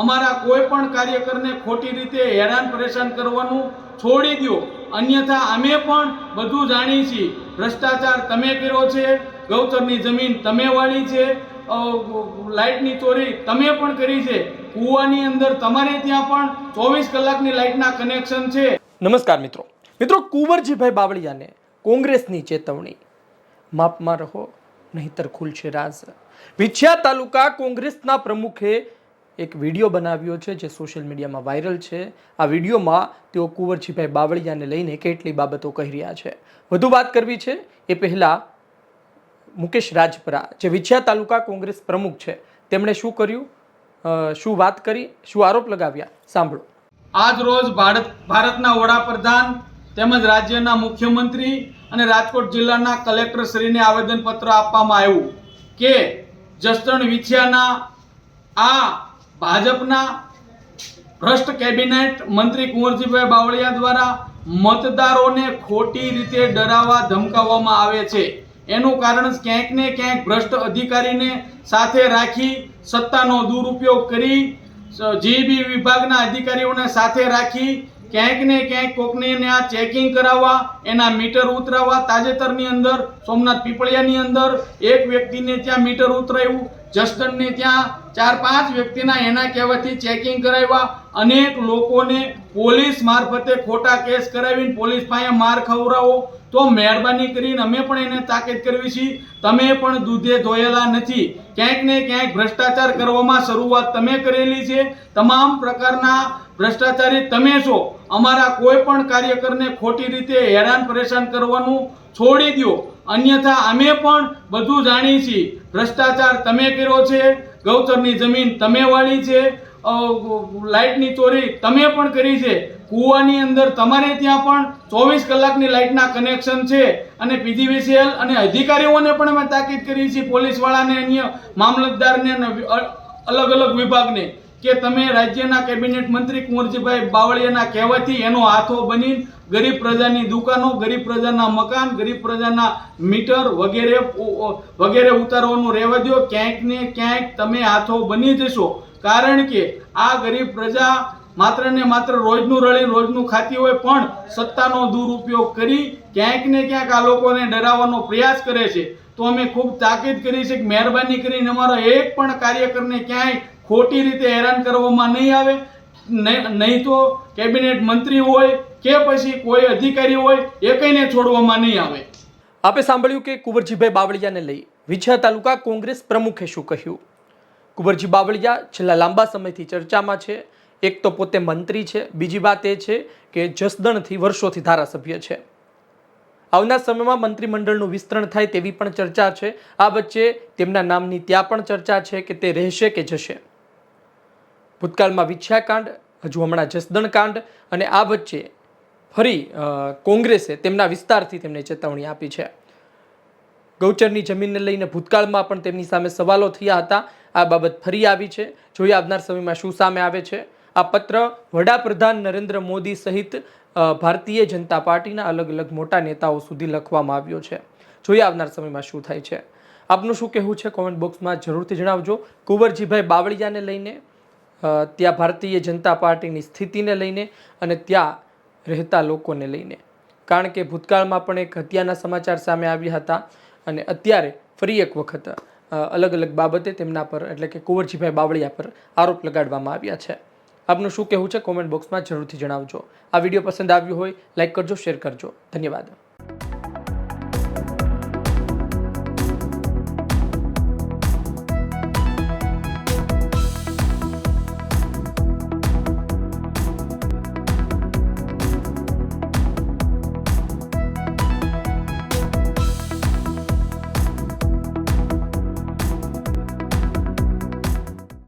અમારા કોઈ પણ કાર્યકરને ખોટી રીતે હેરાન પરેશાન કરવાનું છોડી દો અન્યથા અમે પણ બધું જાણીએ છીએ. ભ્રષ્ટાચાર તમે કર્યો છે, ગૌચરની જમીન તમે વાળી છે લાઇટની ચોરી તમે પણ કરી છે. કૂવાની અંદર તમારે ત્યાં પણ ચોવીસ કલાકની લાઇટના કનેક્શન છે. નમસ્કાર મિત્રો. મિત્રો, કુંવરજીભાઈ બાવળિયાને કોંગ્રેસની ચેતવણી. માપમાં રહો, નહીતર ખુલશે રાજ. વિછિયા તાલુકા કોંગ્રેસના પ્રમુખે એક વીડિયો બનાવ્યો છે જે સોશિયલ મીડિયામાં વાયરલ છે. આ વિડીયોમાં તેઓ કુંવરજીભાઈ બાવળિયાને લઈને કેટલી બાબતો કહી રહ્યા છે. વધુ વાત કરવી છે એ પહેલાં મુકેશ રાજપરા, જે વિછિયા તાલુકા કોંગ્રેસ પ્રમુખ છે, તેમણે શું કર્યું? શું વાત કરી? શું આરોપ લગાવ્યા? સાંભળો. આજ રોજ ભારત, ભારતના વડાપ્રધાન તેમજ રાજ્યના મુખ્યમંત્રી અને રાજકોટ જિલ્લાના કલેક્ટર શ્રીને આવેદનપત્ર આપવામાં આવ્યું કે જસદણ વિછિયાના આ ભાજપના ભ્રષ્ટ કેબિનેટ મંત્રી કુંવરજીભાઈ બાવળિયા દ્વારા મતદારોને ખોટી રીતે ડરાવવા ધમકાવવામાં આવે છે. એનું કારણ ક્યાંક ને ક્યાંક ભ્રષ્ટ અધિકારીને સાથે રાખી સત્તાનો દુરુપયોગ કરી જીબી વિભાગના અધિકારીઓને સાથે રાખી ક્યાંક ને ક્યાંક કોકને આ ચેકિંગ કરાવવા, એના મીટર ઉતરાવવા, તાજેતરની અંદર, સોમનાથ પીપળિયાની અંદર, એક વ્યક્તિને ત્યાં મીટર ઉતરાયું, જસદણને ત્યાં ચાર પાંચ વ્યક્તિના એના કહેવાથી ચેકિંગ કરાવ્યા, અનેક લોકોને પોલીસ મારફતે ખોટા કેસ કરાવીને પોલીસ પાસે માર ખવડાવો. તો મહેરબાની કરીને અમે પણ એને તાકીદ કરવી છીએ તમે પણ દૂધે ધોયેલા નથી. ક્યાંક ને ક્યાંક ભ્રષ્ટાચાર કરવામાં શરૂઆત તમે કરેલી છે. તમામ પ્રકારના ભ્રષ્ટાચારી તમે છો. અમારા કોઈ પણ કાર્યકરને ખોટી રીતે હેરાન પરેશાન કરવાનું છોડી દો અન્યથા અમે પણ બધું જાણીએ છીએ. ભ્રષ્ટાચાર તમે કર્યો છે, ગૌચરની જમીન તમે વાળી છે લાઇટની ચોરી તમે પણ કરી છે. કૂવાની અંદર તમારે ત્યાં પણ ચોવીસ કલાકની લાઇટના કનેક્શન છે અને પીજીવીસીએલ અને અધિકારીઓને પણ અમે તાકીદ કરી છે પોલીસવાળાને અન્ય મામલતદારને અને અલગ અલગ વિભાગને. કે તમે રાજ્યના કેબિનેટ મંત્રી કુંવરજીભાઈ બાવળિયાના કહેવાથી એનો હાથો બની ગરીબ પ્રજાની દુકાનો, ગરીબ પ્રજાના મકાન, ગરીબ પ્રજાના મીટર વગેરે વગેરે ઉતારવાનું રહેવા દો ક્યાંક ને ક્યાંક તમે હાથો બની જશો. કારણ કે આ ગરીબ પ્રજા માત્ર ને માત્ર રોજનું રળી રોજનું ખાતી હોય પણ સત્તાનો દુરુપયોગ કરી ક્યાંક ને ક્યાંક આ લોકોને ડરાવવાનો પ્રયાસ કરે છે. તો અમે ખૂબ તાકીદ કરી છે કે મહેરબાની કરીને અમારો એક પણ કાર્યકરને ક્યાંય ખોટી રીતે હેરાન કરવામાં નહીં આવે, નહીં તો કેબિનેટ મંત્રી હોય કે પછી કોઈ અધિકારી હોય, એ કંઈને છોડવામાં નહીં આવે. આપે સાંભળ્યું કે કુંવરજીભાઈ બાવળિયાને લઈ વિછા તાલુકા કોંગ્રેસ પ્રમુખે શું કહ્યું? કુંવરજી બાવળિયા છેલ્લા લાંબા સમયથી ચર્ચામાં છે. એક તો પોતે મંત્રી છે. બીજી વાત એ છે કે જસદણથી વર્ષોથી ધારાસભ્ય છે. આવનાર સમયમાં મંત્રીમંડળનું વિસ્તરણ થાય તેવી પણ ચર્ચા છે. આ વચ્ચે તેમના નામની ત્યાં પણ ચર્ચા છે કે તે રહેશે કે જશે. ભૂતકાળમાં વિછ્યાકાંડ હજુ હમણાં જસદણ કાંડ અને આ વચ્ચે ફરી કોંગ્રેસે તેમના વિસ્તારથી તેમને ચેતવણી આપી છે. ગૌચરની જમીનને લઈને ભૂતકાળમાં પણ તેમની સામે સવાલો થયા હતા. આ બાબત ફરી આવી છે. જોઈએ આવનાર સમયમાં શું સામે આવે છે? આ પત્ર વડાપ્રધાન નરેન્દ્ર મોદી સહિત ભારતીય જનતા પાર્ટીના અલગ અલગ મોટા નેતાઓ સુધી લખવામાં આવ્યો છે. જોઈએ આવનાર સમયમાં શું થાય છે? આપનું શું કહેવું છે? કોમેન્ટ બોક્સમાં જરૂરથી જણાવજો. કુંવરજીભાઈ બાવળિયાને લઈને ત્યાં ભારતીય જનતા પાર્ટીની સ્થિતિને લઈને અને ત્યાં રહેતા લોકોને લઈને. કારણ કે ભૂતકાળમાં પણ એક હત્યાના સમાચાર સામે આવ્યા હતા અને અત્યારે ફરી એક વખત અલગ અલગ બાબતે તેમના પર એટલે કે કુંવરજીભાઈ બાવળિયા પર આરોપ લગાડવામાં આવ્યા છે. આપનું શું કહેવું છે? કોમેન્ટ બોક્સમાં જરૂરથી જણાવજો. આ વીડિયો પસંદ આવ્યો હોય લાઇક કરજો, શેર કરજો. ધન્યવાદ.